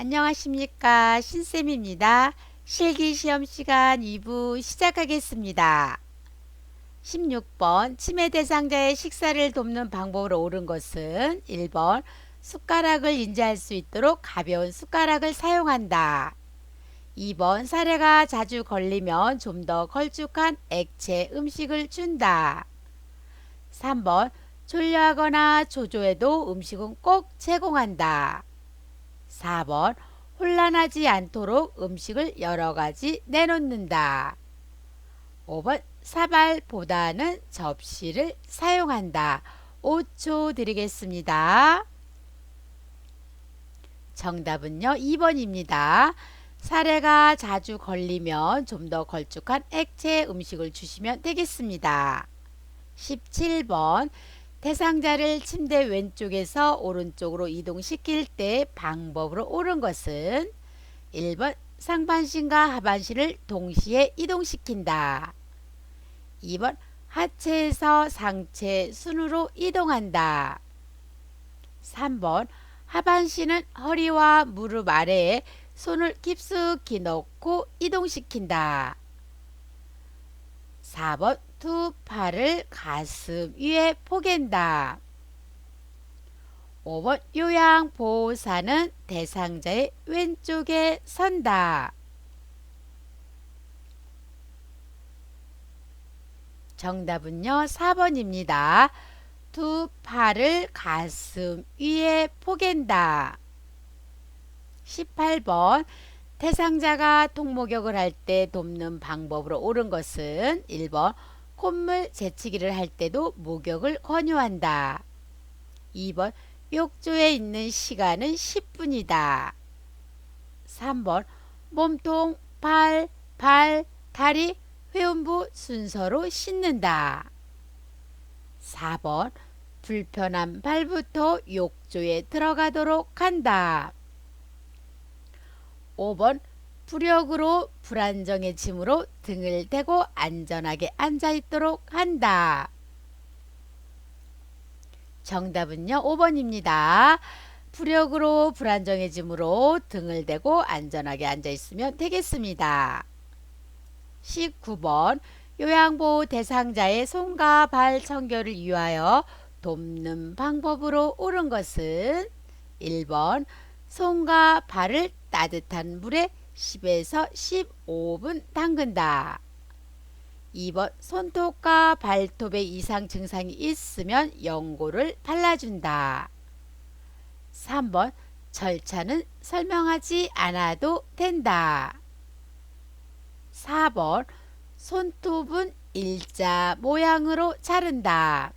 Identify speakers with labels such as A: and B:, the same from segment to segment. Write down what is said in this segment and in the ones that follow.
A: 안녕하십니까 신쌤입니다. 실기시험 시간 2부 시작하겠습니다. 16번 치매 대상자의 식사를 돕는 방법으로 옳은 것은 1번 숟가락을 인지할 수 있도록 가벼운 숟가락을 사용한다. 2번 사례가 자주 걸리면 좀 더 걸쭉한 액체 음식을 준다. 3번 졸려하거나 조조해도 음식은 꼭 제공한다. 4번 혼란하지 않도록 음식을 여러 가지 내놓는다. 5번 사발보다는 접시를 사용한다. 5초 드리겠습니다. 정답은요 2번입니다. 사례가 자주 걸리면 좀 더 걸쭉한 액체 음식을 주시면 되겠습니다. 17번 대상자를 침대 왼쪽에서 오른쪽으로 이동시킬 때 방법으로 옳은 것은 1번 상반신과 하반신을 동시에 이동시킨다. 2번 하체에서 상체 순으로 이동한다. 3번 하반신은 허리와 무릎 아래에 손을 깊숙이 넣고 이동시킨다. 4번 두 팔을 가슴 위에 포갠다. 5번 요양보호사는 대상자의 왼쪽에 선다. 정답은요 4번입니다. 두 팔을 가슴 위에 포갠다. 18번 대상자가 통목욕을 할 때 돕는 방법으로 옳은 것은 1번 콧물 재치기를 할 때도 목욕을 권유한다. 2번 욕조에 있는 시간은 10분이다. 3번 몸통, 발, 발, 다리, 회음부 순서로 씻는다. 4번 불편한 발부터 욕조에 들어가도록 한다. 5번 부력으로 불안정해짐으로 등을 대고 안전하게 앉아 있도록 한다. 정답은요 5번입니다. 부력으로 불안정해짐으로 등을 대고 안전하게 앉아 있으면 되겠습니다. 19번 요양보호 대상자의 손과 발 청결을 위하여 돕는 방법으로 옳은 것은 1번 손과 발을 따뜻한 물에 10에서 15분 담근다. 2번 손톱과 발톱에 이상 증상이 있으면 연고를 발라준다. 3번 절차는 설명하지 않아도 된다. 4번 손톱은 일자 모양으로 자른다.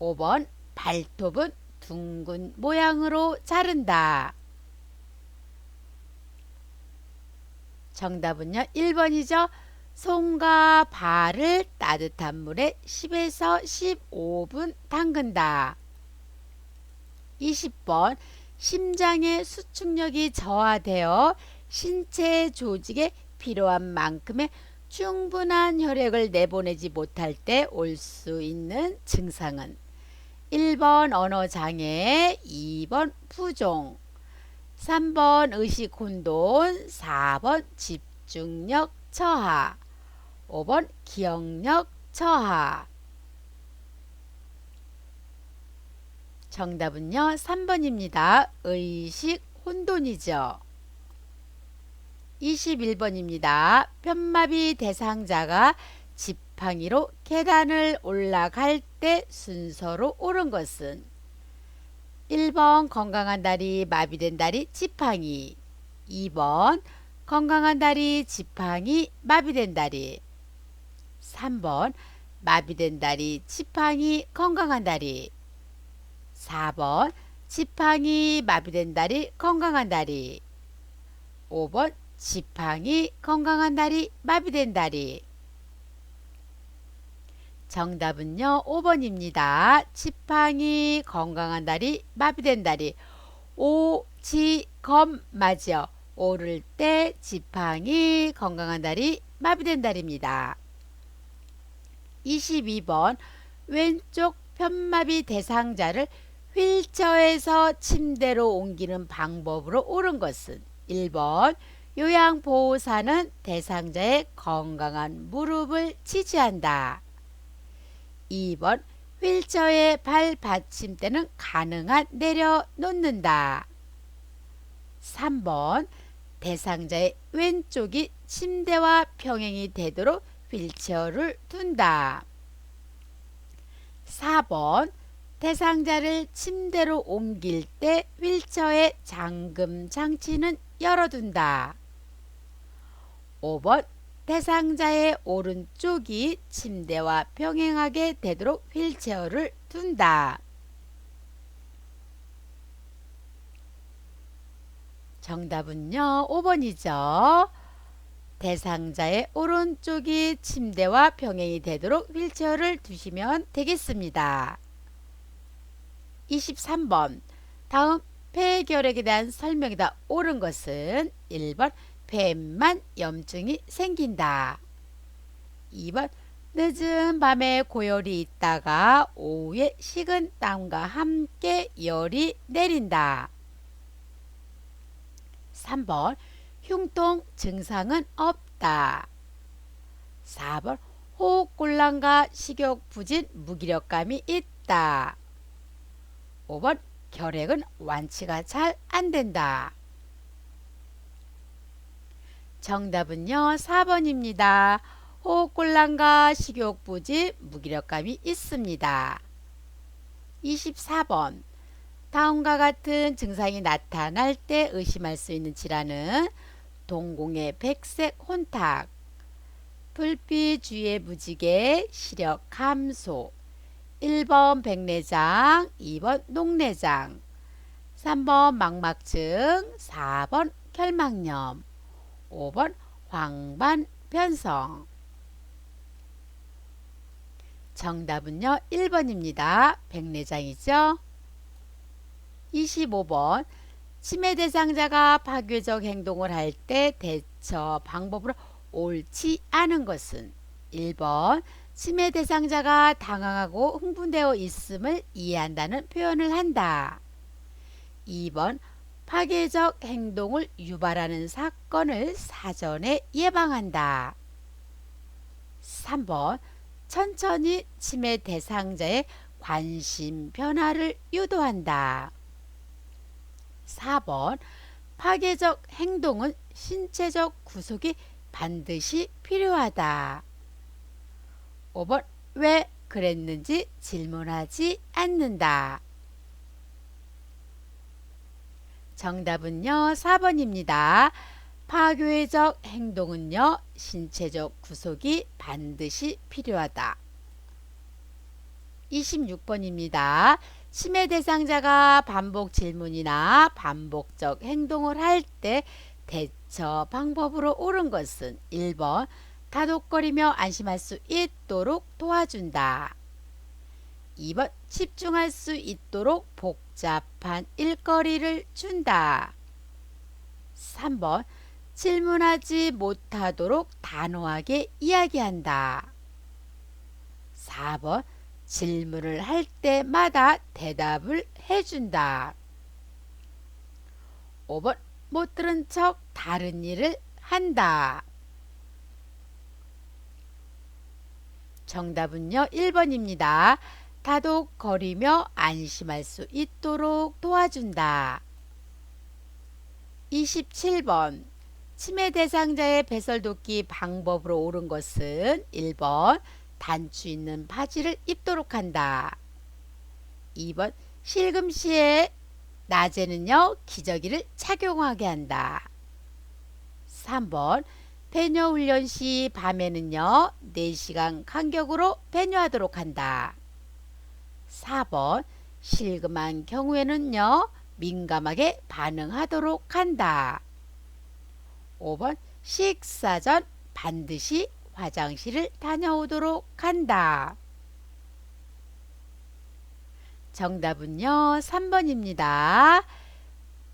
A: 5번 발톱은 둥근 모양으로 자른다. 정답은요 1번이죠. 손과 발을 따뜻한 물에 10에서 15분 담근다. 20번 심장의 수축력이 저하되어 신체 조직에 필요한 만큼의 충분한 혈액을 내보내지 못할 때 올 수 있는 증상은 1번 언어장애, 2번 부종, 3번 의식 혼돈, 4번 집중력 저하, 5번 기억력 저하. 정답은요, 3번입니다. 의식 혼돈이죠. 21번입니다. 편마비 대상자가 지팡이로 계단을 올라갈 때 순서로 옳은 것은 1번 건강한 다리, 마비된 다리, 지팡이. 2번 건강한 다리, 지팡이, 마비된 다리 3번 마비된 다리, 지팡이, 건강한 다리 4번 지팡이, 마비된 다리, 건강한 다리 5번 지팡이, 건강한 다리, 마비된 다리 정답은요 5번입니다. 지팡이 건강한 다리 마비된 다리 오지검 맞죠. 오를 때 지팡이 건강한 다리 마비된 다리입니다. 22번 왼쪽 편마비 대상자를 휠체어에서 침대로 옮기는 방법으로 옳은 것은 1번 요양보호사는 대상자의 건강한 무릎을 지지한다. 2번 휠체어의 발 받침대는 가능한 내려놓는다. 3번 대상자의 왼쪽이 침대와 평행이 되도록 휠체어를 둔다. 4번 대상자를 침대로 옮길 때 휠체어의 잠금 장치는 열어둔다. 5번 대상자의 오른쪽이 침대와 병행하게 되도록 휠체어를 둔다. 정답은요, 5번이죠. 대상자의 오른쪽이 침대와 병행이 되도록 휠체어를 두시면 되겠습니다. 23번 다음 폐결핵에 대한 설명이다. 옳은 것은 1번 폐만 염증이 생긴다. 2번 늦은 밤에 고열이 있다가 오후에 식은 땀과 함께 열이 내린다. 3번 흉통 증상은 없다. 4번 호흡곤란과 식욕 부진 무기력감이 있다. 5번 결핵은 완치가 잘 안 된다. 정답은요 4번입니다. 호흡곤란과 식욕 부진 무기력감이 있습니다. 24번 다음과 같은 증상이 나타날 때 의심할 수 있는 질환은 동공의 백색 혼탁, 불빛 주위의 무지개, 시력 감소, 1번 백내장, 2번 녹내장, 3번 망막증, 4번 결막염, 5번 황반 변성. 정답은요, 1번입니다. 백내장이죠. 25번 치매 대상자가 파괴적 행동을 할 때 대처 방법으로 옳지 않은 것은 1번 치매 대상자가 당황하고 흥분되어 있음을 이해한다는 표현을 한다. 2번 파괴적 행동을 유발하는 사건을 사전에 예방한다. 3번 천천히 치매 대상자의 관심 변화를 유도한다. 4번 파괴적 행동은 신체적 구속이 반드시 필요하다. 5번 왜 그랬는지 질문하지 않는다. 정답은요 4번입니다. 파괴적 행동은요 신체적 구속이 반드시 필요하다. 26번입니다. 치매 대상자가 반복 질문이나 반복적 행동을 할 때 대처 방법으로 옳은 것은 1번 다독거리며 안심할 수 있도록 도와준다. 2번 집중할 수 있도록 복잡한 일거리를 준다. 3번 질문하지 못하도록 단호하게 이야기한다. 4번 질문을 할 때마다 대답을 해준다. 5번 못 들은 척 다른 일을 한다. 정답은요 1번입니다. 다독거리며 안심할 수 있도록 도와준다. 27번 치매 대상자의 배설돋기 방법으로 옳은 것은 1번 단추 있는 바지를 입도록 한다. 2번 실금시에 낮에는요 기저귀를 착용하게 한다. 3번 배뇨 훈련 시 밤에는요 4시간 간격으로 배뇨하도록 한다. 4번 실금한 경우에는요 민감하게 반응하도록 한다. 5번 식사 전 반드시 화장실을 다녀오도록 한다. 정답은요 3번입니다.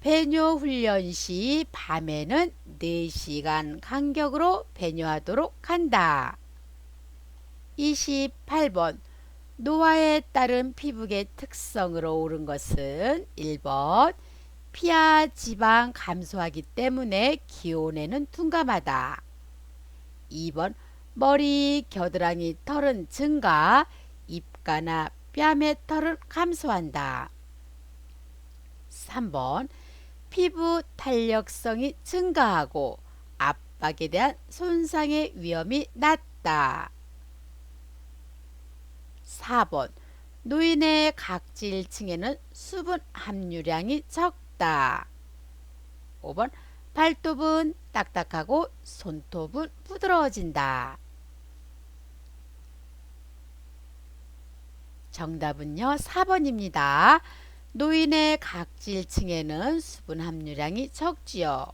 A: 배뇨 훈련 시 밤에는 4시간 간격으로 배뇨하도록 한다. 28번 노화에 따른 피부의 특성으로 옳은 것은 1번 피하 지방 감소하기 때문에 기온에는 둔감하다. 2번 머리, 겨드랑이 털은 증가, 입가나 뺨의 털은 감소한다. 3번 피부 탄력성이 증가하고 압박에 대한 손상의 위험이 낮다. 4번 노인의 각질층에는 수분 함유량이 적다. 5번 발톱은 딱딱하고 손톱은 부드러워진다. 정답은요, 4번입니다. 노인의 각질층에는 수분 함유량이 적지요.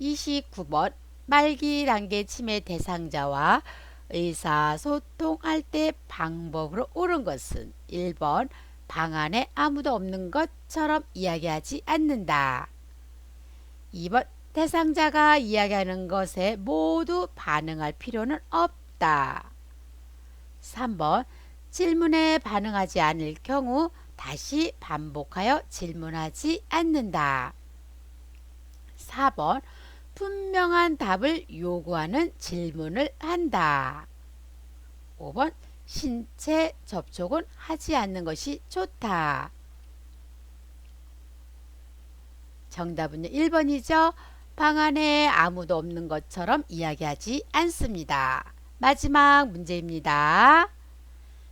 A: 29번 말기 단계 치매 대상자와 의사소통할 때 방법으로 옳은 것은 1번 방 안에 아무도 없는 것처럼 이야기하지 않는다. 2번 대상자가 이야기하는 것에 모두 반응할 필요는 없다. 3번 질문에 반응하지 않을 경우 다시 반복하여 질문하지 않는다. 4번 분명한 답을 요구하는 질문을 한다. 5번 신체 접촉은 하지 않는 것이 좋다. 정답은요 1번이죠. 방 안에 아무도 없는 것처럼 이야기하지 않습니다. 마지막 문제입니다.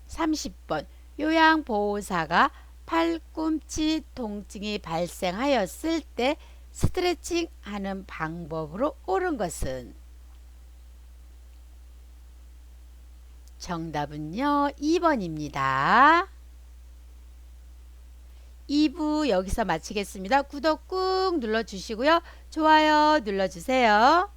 A: 30번 요양보호사가 팔꿈치 통증이 발생하였을 때 스트레칭 하는 방법으로 옳은 것은 정답은요 2번입니다. 2부 여기서 마치겠습니다. 구독 꾹 눌러주시고요. 좋아요 눌러주세요.